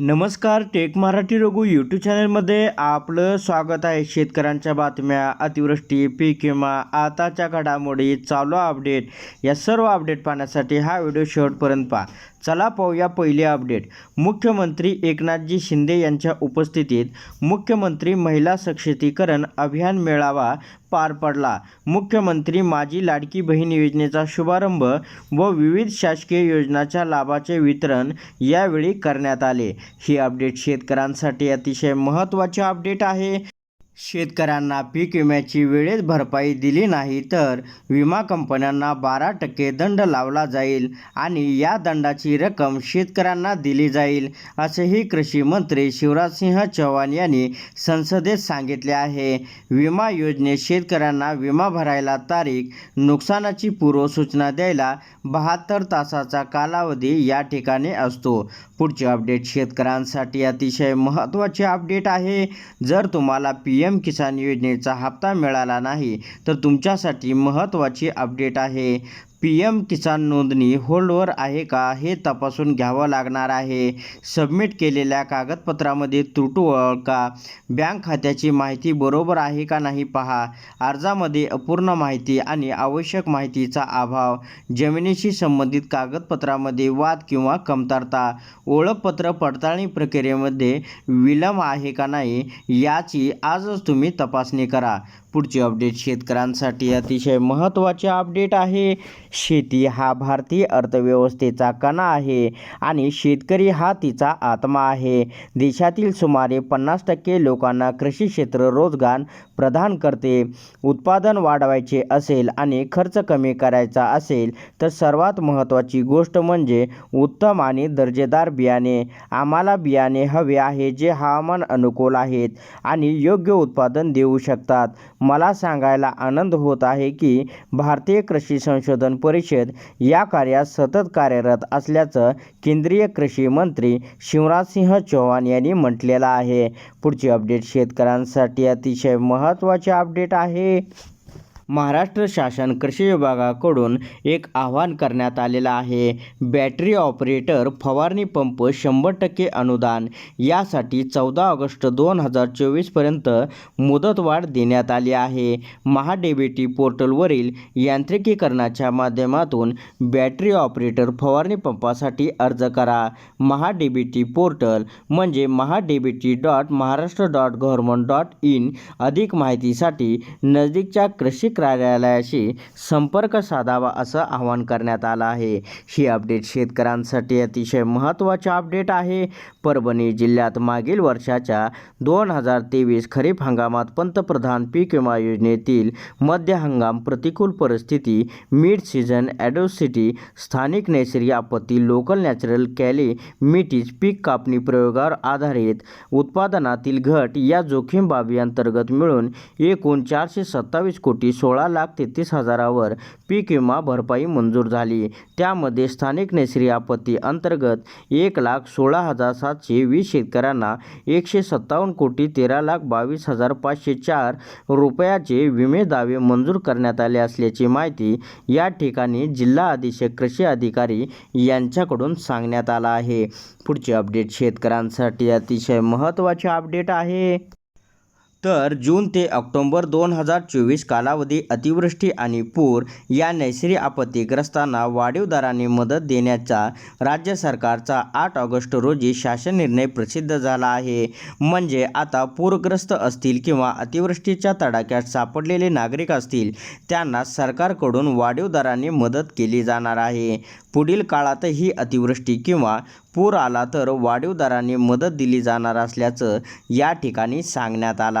नमस्कार take Marathi Raghu YouTube चॅनलमध्ये आपलं स्वागत आहे. शेतकऱ्यांच्या बातम्या अतिवृष्टी पीक विमा आताच्या घडामोडी चालू अपडेट या सर्व अपडेट पाहण्यासाठी हा व्हिडिओ शेवटपर्यंत पहा. चला पाहूया पहिले अपडेट मुख्यमंत्री एकनाथजी शिंदे यांच्या उपस्थितीत मुख्यमंत्री महिला सक्षमीकरण अभियान मेळावा पार पडला. मुख्यमंत्री माझी लाडकी बहीण योजनेचा शुभारंभ व विविध शासकीय योजनाच्या लाभाचे वितरण यावेळी करण्यात आले. ही अपडेट शेतकऱ्यांसाठी अतिशय महत्त्वाचे अपडेट आहे. शेतकऱ्यांना पीक विम्याची वेळेत भरपाई दिली नाही तर विमा कंपन्यांना बारा टक्के दंड लावला जाईल आणि या दंडाची रक्कम शेतकऱ्यांना दिली जाईल असेही कृषी मंत्री शिवराजसिंह चौहान यांनी संसदेत सांगितले आहे. विमा योजनेत शेतकऱ्यांना विमा भरायला तारीख नुकसानाची पूर्वसूचना द्यायला बहात्तर तासाचा कालावधी या ठिकाणी असतो. पुढचे अपडेट शेतकऱ्यांसाठी अतिशय महत्त्वाचे अपडेट आहे. जर तुम्हाला पी एम किसान योजनेचा हप्ता मिळाला नाही तर तुमच्यासाठी महत्त्वाची अपडेट आहे. पी एम किसान नोंदणी होल्डवर आहे का हे तपासून घ्यावं लागणार आहे. सबमिट केलेल्या कागदपत्रामध्ये त्रुटू का? बँक खात्याची माहिती बरोबर आहे का नाही पहा. अर्जामध्ये अपूर्ण माहिती आणि आवश्यक माहितीचा अभाव जमिनीशी संबंधित कागदपत्रामध्ये वाद किंवा कमतरता ओळखपत्र पडताळणी प्रक्रियेमध्ये विलंब आहे का नाही याची आजच तुम्ही तपासणी करा. पुढची अपडेट शेतकऱ्यांसाठी अतिशय महत्त्वाचे अपडेट आहे. शेती हा भारतीय अर्थव्यवस्थेचा कणा आहे आणि शेतकरी हा तिचा आत्मा आहे. देशातील सुमारे पन्नास टक्के लोकांना कृषी क्षेत्र रोजगार प्रदान करते. उत्पादन वाढवायचे असेल आणि खर्च कमी करायचा असेल तर सर्वात महत्त्वाची गोष्ट म्हणजे उत्तम आणि दर्जेदार बियाणे. आम्हाला बियाणे हवे आहे जे हवामान अनुकूल आहेत आणि योग्य उत्पादन देऊ शकतात. मला सांगायला आनंद होत आहे की भारतीय कृषी संशोधन परिषद या कार्यात सतत कार्यरत असल्याचं केंद्रीय कृषी मंत्री शिवराजसिंह चौहान यांनी म्हटलेलं आहे. पुढची अपडेट शेतकऱ्यांसाठी अतिशय महत्त्वाचे अपडेट आहे. महाराष्ट्र शासन कृषी विभागाकडून एक आवाहन करण्यात आलेलं आहे. बॅटरी ऑपरेटर फवारणी पंप शंभर टक्के अनुदान. यासाठी चौदा ऑगस्ट दोन हजार चोवीसपर्यंत मुदतवाढ देण्यात आली आहे. महाडेबिटी पोर्टलवरील यांत्रिकीकरणाच्या माध्यमातून बॅटरी ऑपरेटर फवारणी पंपासाठी अर्ज करा. महाडेबिटी पोर्टल म्हणजे MahaDBT dot Maharashtra dot government dot in अधिक माहितीसाठी नजदीकच्या कृषी कार्यालयाशी संपर्क साधावा असं आवाहन करण्यात आलं आहे. ही अपडेट शेतकऱ्यांसाठी अतिशय महत्त्वाचे अपडेट आहे. परभणी जिल्ह्यात मागील वर्षाच्या दोन हजार तेवीस खरीप हंगामात पंतप्रधान पीक विमा योजनेतील मध्य हंगाम प्रतिकूल परिस्थिती मिड सीझन ॲडोसिटी स्थानिक नैसर्गिक आपत्ती लोकल नॅचरल कॅली मिटीज पीक कापणी प्रयोगावर आधारित उत्पादनातील घट या जोखीम बाबी अंतर्गत मिळून एकूण चारशे सत्तावीस कोटी सोळा लाख तेहतीस हजारावर पीक विमा भरपाई मंजूर झाली. त्यामध्ये स्थानिक नैसर्गिक आपत्ती अंतर्गत एक लाख सोळा हजार सातशे वीस शेतकऱ्यांना एकशे सत्तावन्न कोटी तेरा लाख बावीस हजार पाचशे चार रुपयाचे विमे दावे मंजूर करण्यात आले असल्याची माहिती या ठिकाणी जिल्हा अधीक्षक कृषी अधिकारी यांच्याकडून सांगण्यात आला आहे. पुढचे अपडेट शेतकऱ्यांसाठी अतिशय महत्त्वाचे अपडेट आहे. तर जून ते ऑक्टोंबर दोन हजार चोवीस कालावधी अतिवृष्टी आणि पूर या नैसर्गिक आपत्तीग्रस्तांना वाढीव दराने मदत देण्याचा राज्य सरकारचा आठ ऑगस्ट रोजी शासन निर्णय प्रसिद्ध झाला आहे. म्हणजे आता पूरग्रस्त असतील किंवा अतिवृष्टीच्या तडाख्यात सापडलेले नागरिक असतील त्यांना सरकारकडून वाढीव दराने मदत केली जाणार आहे. पुढील काळातही अतिवृष्टी किंवा पूर आला तर वाढीव दराने मदत दिली जाणार असल्याचं या ठिकाणी सांगण्यात आलं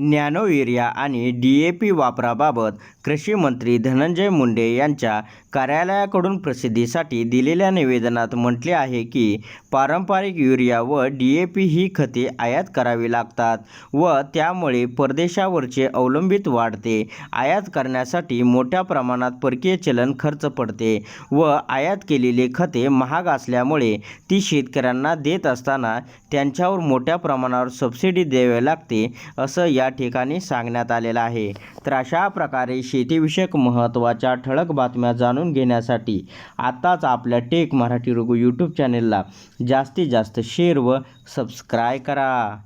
नॅनो युरिया आणि डी ए पी वापराबाबत कृषी मंत्री धनंजय मुंडे यांच्या कार्यालयाकडून प्रसिद्धीसाठी दिलेल्या निवेदनात म्हटले आहे की पारंपरिक युरिया व डी ए पी ही खते आयात करावी लागतात व त्यामुळे परदेशावरचे अवलंबित वाढते. आयात करण्यासाठी मोठ्या प्रमाणात परकीय चलन खर्च पडते व आयात केलेली खते महाग असल्यामुळे ती शेतकऱ्यांना देत असताना त्यांच्यावर मोठ्या प्रमाणावर सबसिडी द्यावी लागते असं या ठिकाणी सांगण्यात आलेलं आहे. तर अशा प्रकारे शेतीविषयक महत्त्वाच्या ठळक बातम्या जाणून घेण्यासाठी आत्ताच आपल्या टेक मराठी रघु यूट्यूब चॅनेलला जास्तीत जास्त शेअर व सबस्क्राय करा.